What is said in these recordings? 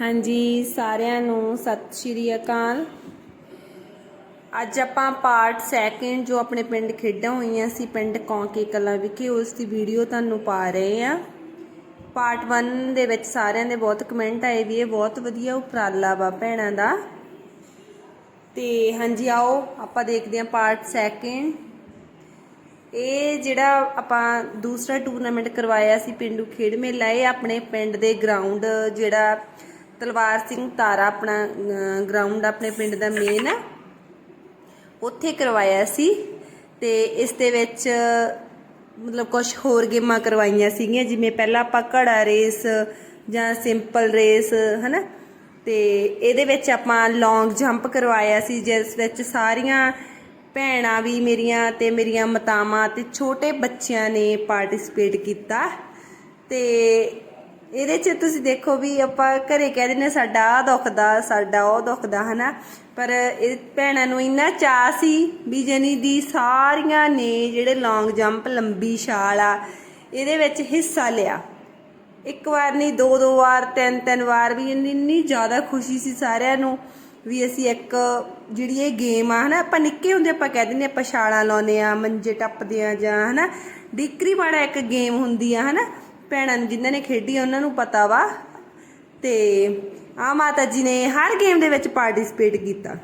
ਹਾਂਜੀ, ਸਾਰਿਆਂ ਨੂੰ ਸਤਿ ਸ਼੍ਰੀ ਅਕਾਲ। ਅੱਜ ਆਪਾਂ ਪਾਰਟ ਸੈਕਿੰਡ ਜੋ ਆਪਣੇ ਪਿੰਡ ਖੇਡਾਂ ਹੋਈਆਂ ਸੀ, ਪਿੰਡ ਕੌਂਕੇ ਕਲਾਂ ਵਿਖੇ, ਉਸ ਦੀ ਵੀਡੀਓ ਤੁਹਾਨੂੰ ਪਾ ਰਹੇ ਆ ਪਾਰਟ 1 ਦੇ ਵਿੱਚ ਸਾਰਿਆਂ ਦੇ ਬਹੁਤ ਕਮੈਂਟ ਆਏ ਵੀ ਇਹ ਬਹੁਤ ਵਧੀਆ ਉਪਰਾਲਾ ਵਾ ਭੈਣਾਂ ਦਾ। ਤੇ ਹਾਂਜੀ, ਆਓ ਆਪਾਂ ਦੇਖਦੇ ਹਾਂ ਪਾਰਟ ਸੈਕਿੰਡ ਇਹ ਜਿਹੜਾ ਆਪਾਂ ਦੂਸਰਾ ਟੂਰਨਾਮੈਂਟ ਕਰਵਾਇਆ ਸੀ, ਪਿੰਡੂ ਖੇਡ ਮੇਲਾ, ਇਹ ਆਪਣੇ ਪਿੰਡ ਦੇ ਗਰਾਊਂਡ ਜਿਹੜਾ ਤਲਵਾਰ ਸਿੰਘ ਤਾਰਾ ਆਪਣਾ ਗਰਾਊਂਡ ਆਪਣੇ ਪਿੰਡ ਦਾ ਮੇਨ ਹੈ ਉੱਥੇ ਕਰਵਾਇਆ ਸੀ ਤੇ ਇਸ ਦੇ ਵਿੱਚ, ਮਤਲਬ ਕੁਝ ਹੋਰ ਗੇਮਾਂ ਕਰਵਾਈਆਂ ਸੀਗੀਆਂ, ਜਿਵੇਂ ਪਹਿਲਾਂ ਆਪਾਂ ਘੜਾ ਰੇਸ ਜਾਂ ਸਿੰਪਲ ਰੇਸ ਹਨਾ? ਤੇ ਇਹਦੇ ਵਿੱਚ ਆਪਾਂ ਲੌਂਗ ਜੰਪ ਕਰਵਾਇਆ ਸੀ, ਜਿਸ ਵਿੱਚ ਸਾਰੀਆਂ ਭੈਣਾਂ ਵੀ ਮੇਰੀਆਂ ਤੇ ਮੇਰੀਆਂ ਮਤਾਵਾਂ ਤੇ ਛੋਟੇ ਬੱਚਿਆਂ ਨੇ ਪਾਰਟਿਸਿਪੇਟ ਕੀਤਾ। ਤੇ ਇਹਦੇ 'ਚ ਤੁਸੀਂ ਦੇਖੋ ਵੀ ਆਪਾਂ ਘਰੇ ਕਹਿ ਦਿੰਦੇ ਸਾਡਾ ਆ ਦੁਖਦਾ, ਸਾਡਾ ਉਹ ਦੁਖਦਾ, ਹਨਾ? ਪਰ ਇਹ ਭੈਣਾਂ ਨੂੰ ਇੰਨਾ ਚਾਹ ਸੀ ਵੀ ਜਨੀ ਦੀ ਸਾਰੀਆਂ ਨੇ ਜਿਹੜੇ ਲੌਂਗ ਜੰਪ ਲੰਬੀ ਛਾਲ ਆ, ਇਹਦੇ ਵਿੱਚ ਹਿੱਸਾ ਲਿਆ। ਇੱਕ ਵਾਰ ਨਹੀਂ, ਦੋ ਦੋ ਵਾਰ, ਤਿੰਨ ਤਿੰਨ ਵਾਰ ਵੀ ਇੰਨੀ ਇੰਨੀ ਜ਼ਿਆਦਾ ਖੁਸ਼ੀ ਸੀ ਸਾਰਿਆਂ ਨੂੰ ਵੀ ਅਸੀਂ ਇੱਕ ਜਿਹੜੀ ਇਹ ਗੇਮ ਆ, ਹਨਾ? ਆਪਾਂ ਨਿੱਕੇ ਹੁੰਦੇ ਆਪਾਂ ਕਹਿ ਦਿੰਦੇ ਆਪਾਂ ਛਾਲਾਂ ਲਾਉਂਦੇ ਆ ਮੰਜੇ ਟੱਪਦੇ ਆ ਜਾਂ, ਹਨਾ? ਡਿਕਰੀ ਵਾਲਾ ਇੱਕ ਗੇਮ ਹੁੰਦੀ ਆ, ਹਨਾ? ਭੈਣਾਂ ਨੂੰ ਜਿਨ੍ਹਾਂ ਨੇ ਖੇਡੀ ਉਹਨਾਂ ਨੂੰ ਪਤਾ ਵਾ। ਤੇ ਆ ਮਾਤਾ ਜੀ ਨੇ ਹਰ ਗੇਮ ਦੇ ਵਿੱਚ ਪਾਰਟਿਸਿਪੇਟ ਕੀਤਾ।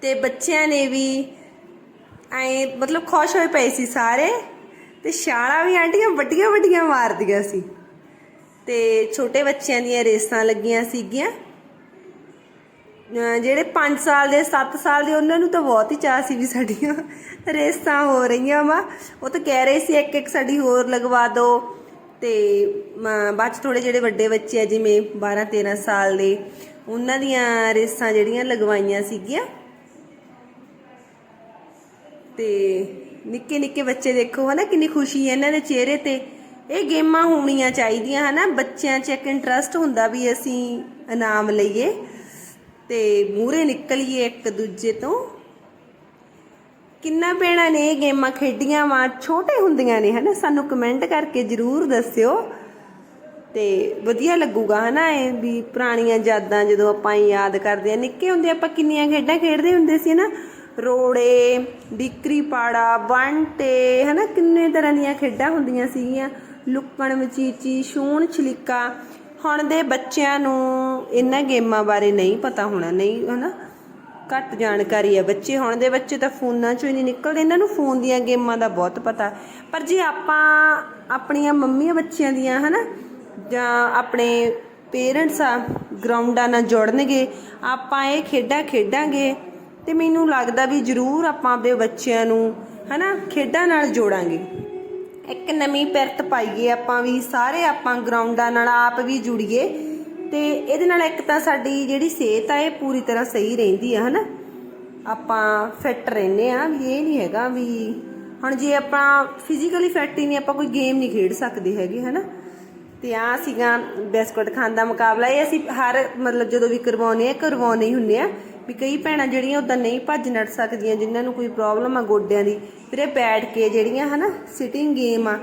ਤੇ ਬੱਚਿਆਂ ਨੇ ਵੀ ਐ ਮਤਲਬ ਖੁਸ਼ ਹੋਏ ਪਏ ਸੀ ਸਾਰੇ। ਤੇ ਛਾਲਾਂ ਵੀ ਆਂਟੀਆਂ ਵੱਡੀਆਂ ਵੱਡੀਆਂ ਮਾਰਦੀਆਂ ਸੀ। ਤੇ ਛੋਟੇ ਬੱਚਿਆਂ ਦੀਆਂ ਰੇਸਾਂ ਲੱਗੀਆਂ ਸੀਗੀਆਂ। ਜਿਹੜੇ 5 ਸਾਲ ਦੇ 7 ਸਾਲ ਦੇ, ਉਹਨਾਂ ਨੂੰ ਤਾਂ ਬਹੁਤ ਹੀ ਚਾਹ ਸੀ ਵੀ ਸਾਡੀਆਂ ਰੇਸਾਂ ਹੋ ਰਹੀਆਂ ਵਾ। ਉਹ ਤਾਂ ਕਹਿ ਰਹੇ ਸੀ, ਇੱਕ ਇੱਕ ਸਾਡੀ ਹੋਰ ਲਗਵਾ ਦਿਓ ਤੇ ਬਾਅਦ ਚ ਥੋੜੇ ਜਿਹੜੇ ਵੱਡੇ ਬੱਚੇ ਆ, ਜਿਵੇਂ 12 13 ਸਾਲ ਦੇ, ਉਹਨਾਂ ਦੀਆਂ ਰੇਸਾਂ ਜਿਹੜੀਆਂ ਲਗਵਾਈਆਂ ਸੀਗੀਆਂ। ਤੇ ਨਿੱਕੇ ਨਿੱਕੇ ਬੱਚੇ ਦੇਖੋ, ਹਨਾ, ਕਿੰਨੀ ਖੁਸ਼ੀ ਹੈ ਇਹਨਾਂ ਦੇ ਚਿਹਰੇ ਤੇ। ਇਹ ਗੇਮਾਂ ਹੋਣੀਆਂ ਚਾਹੀਦੀਆਂ, ਹਨਾ। ਬੱਚਿਆਂ 'ਚ ਇੱਕ ਇੰਟਰਸਟ ਹੁੰਦਾ ਵੀ ਅਸੀਂ ਇਨਾਮ ਲਈਏ। ਤੇ ਮੂਹਰੇ ਨਿਕਲੀਏ ਇੱਕ ਦੂਜੇ ਤੋਂ। ਕਿੰਨਾ ਭੈਣਾਂ ਨੇ ਇਹ ਗੇਮਾਂ ਖੇਡੀਆਂ ਵਾ, ਛੋਟੇ ਹੁੰਦੀਆਂ ਨੇ, ਹਨਾ? ਸਾਨੂੰ ਕਮੈਂਟ ਕਰਕੇ ਜਰੂਰ ਦੱਸਿਓ। ਤੇ ਵਧੀਆ ਲੱਗੂਗਾ, ਹਨਾ, ਇਹ ਵੀ ਪੁਰਾਣੀਆਂ ਯਾਦਾਂ ਜਦੋਂ ਆਪਾਂ ਯਾਦ ਕਰਦੇ ਆ। ਨਿੱਕੇ ਹੁੰਦੇ ਆਪਾਂ ਕਿੰਨੀਆਂ ਖੇਡਾਂ ਖੇਡਦੇ ਹੁੰਦੇ ਸੀ ਨਾ ਰੋੜੇ ਡਿਕਰੀ ਪਾੜਾ ਬੰਟੇ ਹਨਾ? ਕਿੰਨੇ ਤਰ੍ਹਾਂ ਦੀਆਂ ਖੇਡਾਂ ਹੁੰਦੀਆਂ ਸੀਗੀਆਂ। ਲੁੱਕਣ ਮਚੀਚੀ ਛੂਣ ਛਲਿੱਕਾ। ਹੁਣ ਦੇ ਬੱਚਿਆਂ ਨੂੰ ਇਹਨਾਂ ਗੇਮਾਂ ਬਾਰੇ ਨਹੀਂ ਪਤਾ ਹੋਣਾ, ਨਹੀਂ, ਹਨਾ? ਘੱਟ ਜਾਣਕਾਰੀ ਹੈ ਬੱਚੇ, ਹੁਣ ਦੇ ਬੱਚੇ ਤਾਂ ਫੋਨਾਂ ਚੋਂ ਹੀ ਨਹੀਂ ਨਿਕਲਦੇ, ਇਹਨਾਂ ਨੂੰ ਫੋਨ ਦੀਆਂ ਗੇਮਾਂ ਦਾ ਬਹੁਤ ਪਤਾ। ਪਰ ਜੇ ਆਪਾਂ ਆਪਣੀਆਂ ਮੰਮੀਆਂ ਬੱਚਿਆਂ ਦੀਆਂ, ਹਨਾ, ਜਾਂ ਆਪਣੇ ਪੇਰੈਂਟਸ ਆ, ਗਰਾਊਂਡਾਂ ਨਾਲ ਜੋੜਨਗੇ, ਆਪਾਂ ਇਹ ਖੇਡਾਂ ਖੇਡਾਂਗੇ, ਤੇ ਮੈਨੂੰ ਲੱਗਦਾ ਵੀ ਜ਼ਰੂਰ ਆਪਾਂ ਆਪਣੇ ਬੱਚਿਆਂ ਨੂੰ, ਹਨਾ, ਖੇਡਾਂ ਨਾਲ ਜੋੜਾਂਗੇ। ਇੱਕ ਨਵੀਂ ਪਿਰਤ ਪਾਈਏ ਆਪਾਂ ਵੀ, ਸਾਰੇ ਆਪਾਂ ਗਰਾਊਂਡਾਂ ਨਾਲ ਆਪ ਵੀ ਜੁੜੀਏ। ਤੇ ਇਹਦੇ ਨਾਲ ਇੱਕ ਤਾਂ ਸਾਡੀ ਜਿਹੜੀ ਸਿਹਤ ਆ, ਇਹ ਪੂਰੀ ਤਰ੍ਹਾਂ ਸਹੀ ਰਹਿੰਦੀ ਆ, ਹਨਾ? ਆਪਾਂ ਫਿੱਟ ਰਹਿੰਦੇ ਆ, ਵੀ ਇਹ ਨਹੀਂ ਹੈਗਾ ਵੀ ਹੁਣ ਜੇ ਆਪਾਂ ਫਿਜ਼ੀਕਲੀ ਫਿੱਟ ਹੀ ਨਹੀਂ, ਆਪਾਂ ਕੋਈ ਗੇਮ ਨਹੀਂ ਖੇਡ ਸਕਦੇ ਹੈਗੇ, ਹਨਾ? ਤੇ ਆ ਸੀਗਾ ਬਿਸਕੁਟ ਖਾਣ ਦਾ ਮੁਕਾਬਲਾ। ਇਹ ਅਸੀਂ ਹਰ ਮਤਲਬ ਜਦੋਂ ਵੀ ਕਰਵਾਉਨੇ ਆ ਕਰਵਾਉਨੇ ਹੀ ਹੁੰਨੇ ਆ। ਵੀ ਕਈ ਭੈਣਾਂ ਜਿਹੜੀਆਂ ਉਦਾਂ ਨਹੀਂ ਭੱਜ ਨੱਠ ਸਕਦੀਆਂ, ਜਿਨ੍ਹਾਂ ਨੂੰ ਕੋਈ ਪ੍ਰੋਬਲਮ ਆ ਗੋਡਿਆਂ ਦੀ ਫਿਰ ਇਹ ਬੈਠ ਕੇ ਜਿਹੜੀਆਂ ਹਨਾ ਸਿਟਿੰਗ ਗੇਮ ਆ,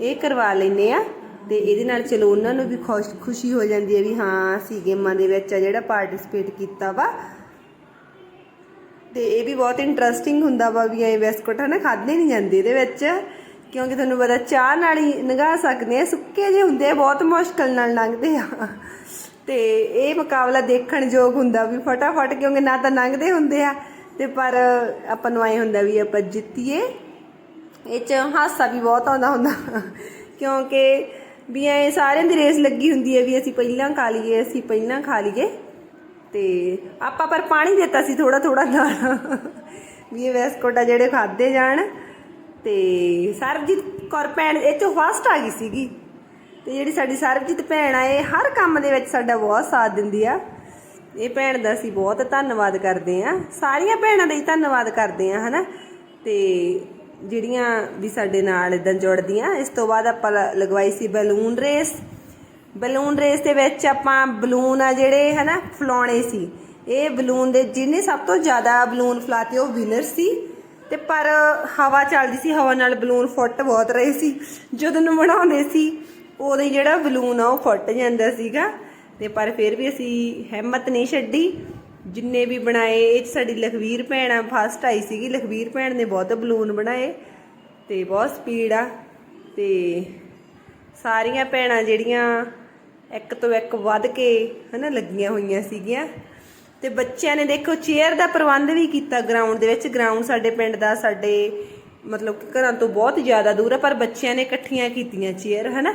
ਇਹ ਕਰਵਾ ਲੈਨੇ ਆ। ਤੇ ਇਹਦੇ ਨਾਲ ਚਲੋ ਉਹਨਾਂ ਨੂੰ ਵੀ ਖੁਸ਼, ਖੁਸ਼ੀ ਹੋ ਜਾਂਦੀ ਹੈ ਵੀ ਹਾਂ, ਅਸੀਂ ਗੇਮਾਂ ਦੇ ਵਿੱਚ ਆ ਜਿਹੜਾ ਪਾਰਟਿਸਿਪੇਟ ਕੀਤਾ ਵਾ। ਤੇ ਇਹ ਵੀ ਬਹੁਤ ਇੰਟਰਸਟਿੰਗ ਹੁੰਦਾ ਵਾ ਵੀ ਇਹ ਬਿਸਕੁਟ ਹਨਾ ਖਾਦੇ ਨਹੀਂ ਜਾਂਦੇ ਇਹਦੇ ਵਿੱਚ। ਕਿਉਂਕਿ ਤੁਹਾਨੂੰ ਪਤਾ ਚਾਹ ਨਾਲ ਹੀ ਨਗਾ ਸਕਦੇ ਆ, ਸੁੱਕੇ ਜੇ ਹੁੰਦੇ ਆ, ਬਹੁਤ ਮੁਸ਼ਕਲ ਨਾਲ ਲੰਘਦੇ ਆ। ਤੇ ਇਹ ਮੁਕਾਬਲਾ ਦੇਖਣ ਯੋਗ ਹੁੰਦਾ ਵੀ ਫਟਾਫਟ, ਕਿਉਂਕਿ ਨਾ ਤਾਂ ਲੰਘਦੇ ਹੁੰਦੇ ਆ, ਤੇ ਪਰ ਆਪਾਂ ਨੂੰ ਐ ਹੁੰਦਾ ਵੀ ਆਪਾਂ ਜਿੱਤੀਏ। ਇਹ ਚ ਹਾਸਾ ਵੀ ਬਹੁਤ ਆਉਂਦਾ ਹੁੰਦਾ, ਕਿਉਂਕਿ ਵੀ ਐ ਸਾਰਿਆਂ ਦੀ ਰੇਸ ਲੱਗੀ ਹੁੰਦੀ ਹੈ ਵੀ ਅਸੀਂ ਪਹਿਲਾਂ ਖਾ ਲਈਏ, ਅਸੀਂ ਪਹਿਲਾਂ ਖਾ ਲਈਏ, ਤੇ ਆਪਾਂ ਪਰ ਪਾਣੀ ਦਿੱਤਾ ਸੀ ਥੋੜਾ ਥੋੜਾ ਨਾਲ। ਵੀ ਇਹ ਵੈਸਕੋਟਾ ਜਿਹੜੇ ਖਾਦੇ ਜਾਣ, ਤੇ ਸਰਬਜੀਤ ਕੌਰ ਭੈਣ ਇਹ ਚੋਂ ਫਸਟ ਆ ਗਈ ਸੀਗੀ। ਤੇ ਜਿਹੜੀ ਸਾਡੀ ਸਰਬਜੀਤ ਭੈਣ ਆ, ਇਹ ਹਰ ਕੰਮ ਦੇ ਵਿੱਚ ਸਾਡਾ ਬਹੁਤ ਸਾਥ ਦਿੰਦੀ ਆ। ਇਹ ਭੈਣ ਦਾ ਅਸੀਂ ਬਹੁਤ ਧੰਨਵਾਦ ਕਰਦੇ ਆ। ਸਾਰੀਆਂ ਭੈਣਾਂ ਦਾ ਹੀ ਧੰਨਵਾਦ ਕਰਦੇ ਆ, ਹਨਾ? ਤੇ ਜਿਹੜੀਆਂ ਵੀ ਸਾਡੇ ਨਾਲ ਇਦਾਂ ਜੁੜਦੀਆਂ, ਇਸ ਤੋਂ ਬਾਅਦ ਆਪਾਂ ਲ- ਲਗਵਾਈ ਸੀ ਬਲੂਨ ਰੇਸ। ਬਲੂਨ ਰੇਸ ਦੇ ਵਿੱਚ ਆਪਾਂ ਬਲੂਨ ਆ ਜਿਹੜੇ, ਹਨਾ, ਫਲਾਉਣੇ ਸੀ। ਇਹ ਬਲੂਨ ਦੇ ਜਿਹਨੇ ਸਭ ਤੋਂ ਜ਼ਿਆਦਾ ਬਲੂਨ ਫਲਾਤੇ, ਉਹ ਵਿਨਰ ਸੀ। ਤੇ ਪਰ ਹਵਾ ਚੱਲਦੀ ਸੀ, ਹਵਾ ਨਾਲ ਬਲੂਨ ਫੁੱਟ ਬਹੁਤ ਰਹੇ ਸੀ। ਜਦੋਂ ਨੂੰ ਬਣਾਉਂਦੇ ਸੀ ਉਦੋਂ ਹੀ ਜਿਹੜਾ ਬਲੂਨ ਆ, ਉਹ ਫੁੱਟ ਜਾਂਦਾ ਸੀਗਾ। ਤੇ ਪਰ ਫਿਰ ਵੀ ਅਸੀਂ ਹਿੰਮਤ ਨਹੀਂ ਛੱਡੀ। ਜਿੰਨੇ ਵੀ ਬਣਾਏ, ਇਹ 'ਚ ਸਾਡੀ ਲਖਵੀਰ ਭੈਣ ਆ ਫਸਟ ਆਈ ਸੀਗੀ। ਲਖਵੀਰ ਭੈਣ ਨੇ ਬਹੁਤ ਬਲੂਨ ਬਣਾਏ ਤੇ ਬਹੁਤ ਸਪੀਡ ਆ। ਤੇ ਸਾਰੀਆਂ ਭੈਣਾਂ ਜਿਹੜੀਆਂ ਇੱਕ ਤੋਂ ਇੱਕ ਵੱਧ ਕੇ, ਹਨਾ, ਲੱਗੀਆਂ ਹੋਈਆਂ ਸੀਗੀਆਂ। ਤੇ ਬੱਚਿਆਂ ਨੇ ਦੇਖੋ ਚੇਅਰ ਦਾ ਪ੍ਰਬੰਧ ਵੀ ਕੀਤਾ ਗਰਾਊਂਡ ਦੇ ਵਿੱਚ। ਗਰਾਊਂਡ ਸਾਡੇ ਪਿੰਡ ਦਾ, ਸਾਡੇ ਮਤਲਬ ਘਰਾਂ ਤੋਂ ਬਹੁਤ ਜ਼ਿਆਦਾ ਦੂਰ ਹੈ ਪਰ ਬੱਚਿਆਂ ਨੇ ਇਕੱਠੀਆਂ ਕੀਤੀਆਂ ਚੇਅਰ ਹਨਾ।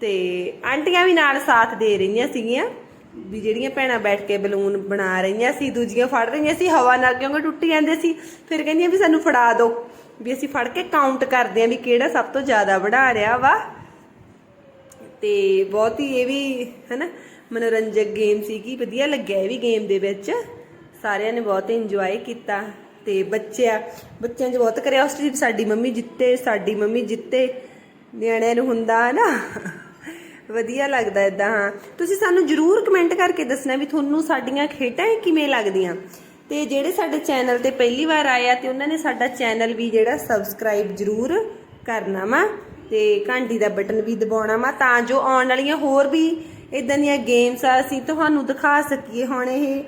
ਤੇ ਆਂਟੀਆਂ ਵੀ ਨਾਲ ਸਾਥ ਦੇ ਰਹੀਆਂ ਸੀਗੀਆਂ, ਵੀ ਜਿਹੜੀਆਂ ਭੈਣਾਂ ਬੈਠ ਕੇ ਬਲੂਨ ਬਣਾ ਰਹੀਆਂ ਸੀ, ਦੂਜੀਆਂ ਫੜ ਰਹੀਆਂ ਸੀ, ਹਵਾ ਨਾਲ ਕਿਉਂਕਿ ਟੁੱਟ ਜਾਂਦੇ ਸੀ। ਫਿਰ ਕਹਿੰਦੀਆਂ ਵੀ ਸਾਨੂੰ ਫੜਾ ਦਿਓ ਵੀ ਅਸੀਂ ਫੜ ਕੇ ਕਾਊਂਟ ਕਰਦੇ ਆਂ ਵੀ ਕਿਹੜਾ ਸਭ ਤੋਂ ਜ਼ਿਆਦਾ ਬਣਾ ਰਿਹਾ ਵਾ। ਤੇ ਬਹੁਤ ਹੀ ਇਹ ਵੀ, ਹਨਾ, ਮਨੋਰੰਜਕ ਗੇਮ ਸੀਗੀ, ਵਧੀਆ ਲੱਗਿਆ ਇਹ ਵੀ ਗੇਮ ਦੇ ਵਿੱਚ। ਸਾਰਿਆਂ ਨੇ ਬਹੁਤ ਇੰਜੋਏ ਕੀਤਾ। ਤੇ ਬੱਚਿਆਂ ਬੱਚਿਆਂ 'ਚ ਬਹੁਤ ਕਰਿਆ, ਉਸ ਦੀ ਸਾਡੀ ਮੰਮੀ ਜਿੱਤੇ, ਸਾਡੀ ਮੰਮੀ ਜਿੱਤੇ, ਨਿਆਣਿਆਂ ਨੂੰ ਹੁੰਦਾ ਹੈ ਨਾ ਵਧੀਆ ਲੱਗਦਾ ਇਦਾਂ ਹਾਂ। ਤੁਸੀਂ ਸਾਨੂੰ ਜਰੂਰ ਕਮੈਂਟ ਕਰਕੇ ਦੱਸਣਾ ਵੀ ਤੁਹਾਨੂੰ ਸਾਡੀਆਂ ਖੇਡਾਂ ਕਿਵੇਂ ਲੱਗਦੀਆਂ। ਤੇ ਜਿਹੜੇ ਸਾਡੇ ਚੈਨਲ ਤੇ ਪਹਿਲੀ ਵਾਰ ਆਏ ਆ, ਤੇ ਉਹਨਾਂ ਨੇ ਸਾਡਾ ਚੈਨਲ ਵੀ ਜਿਹੜਾ ਸਬਸਕ੍ਰਾਈਬ ਜਰੂਰ ਕਰਨਾ ਵਾ, ਤੇ ਘੰਟੀ ਦਾ ਬਟਨ ਵੀ ਦਬਾਉਣਾ ਵਾ, ਤਾਂ ਜੋ ਆਉਣ ਵਾਲੀਆਂ ਹੋਰ ਵੀ ਇਦਾਂ ਦੀਆਂ ਗੇਮਸ ਆ, ਅਸੀਂ ਤੁਹਾਨੂੰ ਦਿਖਾ ਸਕੀਏ ਹੁਣ ਇਹ।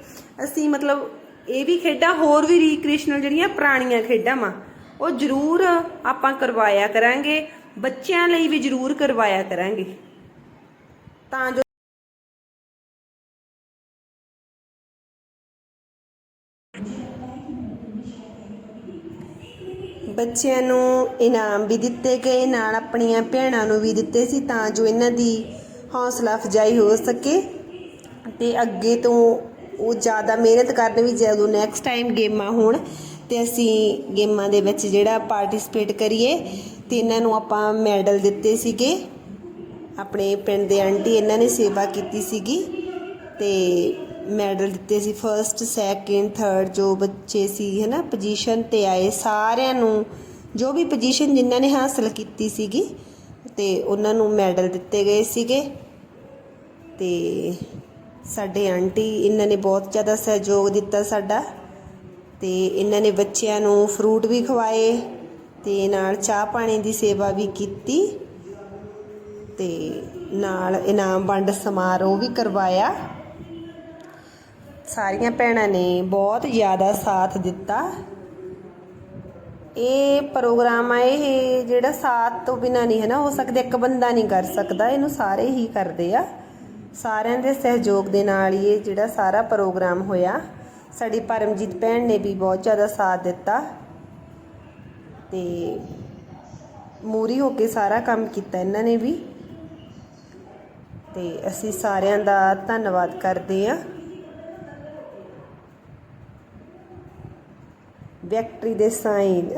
ਅਸੀਂ ਮਤਲਬ ਇਹ ਵੀ ਖੇਡਾਂ ਹੋਰ ਵੀ ਰੀਕ੍ਰੀਏਸ਼ਨਲ ਜਿਹੜੀਆਂ ਪੁਰਾਣੀਆਂ ਖੇਡਾਂ ਵਾ, ਉਹ ਜਰੂਰ ਆਪਾਂ ਕਰਵਾਇਆ ਕਰਾਂਗੇ। ਬੱਚਿਆਂ ਲਈ ਵੀ ਜਰੂਰ ਕਰਵਾਇਆ ਕਰਾਂਗੇ। ਤਾਂ ਜੋ ਬੱਚਿਆਂ ਨੂੰ ਇਨਾਮ ਵੀ ਦਿੱਤੇ ਗਏ, ਨਾਲ ਆਪਣੀਆਂ ਭੈਣਾਂ ਨੂੰ ਵੀ ਦਿੱਤੇ ਸੀ ਤਾਂ ਜੋ ਇਹਨਾਂ ਦੀ ਹੌਸਲਾ ਅਫਜਾਈ ਹੋ ਸਕੇ। ਤੇ ਅੱਗੇ ਤੋਂ ਉਹ ਜ਼ਿਆਦਾ ਮਿਹਨਤ ਕਰਨ ਵੀ ਜਦੋਂ ਨੈਕਸਟ ਟਾਈਮ ਗੇਮਾਂ ਹੋਣ, ਤੇ ਅਸੀਂ ਗੇਮਾਂ ਦੇ ਵਿੱਚ ਜਿਹੜਾ ਪਾਰਟਿਸਿਪੇਟ ਕਰੀਏ, ਤੇ ਇਹਨਾਂ ਨੂੰ ਆਪਾਂ ਮੈਡਲ ਦਿੱਤੇ ਸੀਗੇ। ਆਪਣੇ ਪਿੰਡ ਦੇ ਆਂਟੀ ਇਹਨਾਂ ਨੇ ਸੇਵਾ ਕੀਤੀ ਸੀਗੀ ਤੇ ਮੈਡਲ ਦਿੱਤੇ ਸੀ ਫਰਸਟ ਸੈਕਿੰਡ ਥਰਡ ਜੋ ਬੱਚੇ ਸੀ, ਹਨਾ ਪੋਜੀਸ਼ਨ ਤੇ ਆਏ ਸਾਰਿਆਂ ਨੂੰ, ਜੋ ਵੀ ਪੋਜੀਸ਼ਨ ਜਿਨ੍ਹਾਂ ਨੇ ਹਾਸਲ ਕੀਤੀ ਸੀਗੀ ਤੇ ਉਹਨਾਂ ਨੂੰ ਮੈਡਲ ਦਿੱਤੇ ਗਏ ਸੀਗੇ। ਤੇ ਸਾਡੇ ਆਂਟੀ ਇਹਨਾਂ ਨੇ ਬਹੁਤ ਜ਼ਿਆਦਾ ਸਹਿਯੋਗ ਦਿੱਤਾ ਸਾਡਾ ਤੇ ਇਹਨਾਂ ਨੇ ਬੱਚਿਆਂ ਨੂੰ ਫਰੂਟ ਵੀ ਖਵਾਏ ਤੇ ਨਾਲ ਚਾਹ ਪਾਣੀ ਦੀ ਸੇਵਾ ਵੀ ਕੀਤੀ। ਤੇ ਨਾਲ ਇਨਾਮ ਵੰਡ ਸਮਾਰੋਹ ਵੀ ਕਰਵਾਇਆ। ਸਾਰੀਆਂ ਭੈਣਾਂ ਨੇ ਬਹੁਤ ਜ਼ਿਆਦਾ ਸਾਥ ਦਿੱਤਾ। ਇਹ ਪ੍ਰੋਗਰਾਮ ਆ, ਇਹ ਜਿਹੜਾ ਸਾਥ ਤੋਂ ਬਿਨਾ ਨਹੀਂ ਹੈ ਨਾ ਹੋ ਸਕਦਾ, ਇੱਕ ਬੰਦਾ ਨਹੀਂ ਕਰ ਸਕਦਾ, ਇਹਨੂੰ ਸਾਰੇ ਹੀ ਕਰਦੇ ਆ। ਸਾਰਿਆਂ ਦੇ ਸਹਿਯੋਗ ਦੇ ਨਾਲ ਹੀ ਇਹ ਜਿਹੜਾ ਸਾਰਾ ਪ੍ਰੋਗਰਾਮ ਹੋਇਆ। ਸਾਡੀ ਪਰਮਜੀਤ ਭੈਣ ਨੇ ਵੀ ਬਹੁਤ ਜ਼ਿਆਦਾ ਸਾਥ ਦਿੱਤਾ। ਤੇ ਮੂਰੀ ਹੋ ਕੇ ਸਾਰਾ ਕੰਮ ਕੀਤਾ ਇਹਨਾਂ ਨੇ ਵੀ। ਤੇ ਅਸੀਂ ਸਾਰਿਆਂ ਦਾ ਧੰਨਵਾਦ ਕਰਦੇ ਹਾਂ। ਵਿਕਟਰੀ ਦੇ ਸਾਈਨ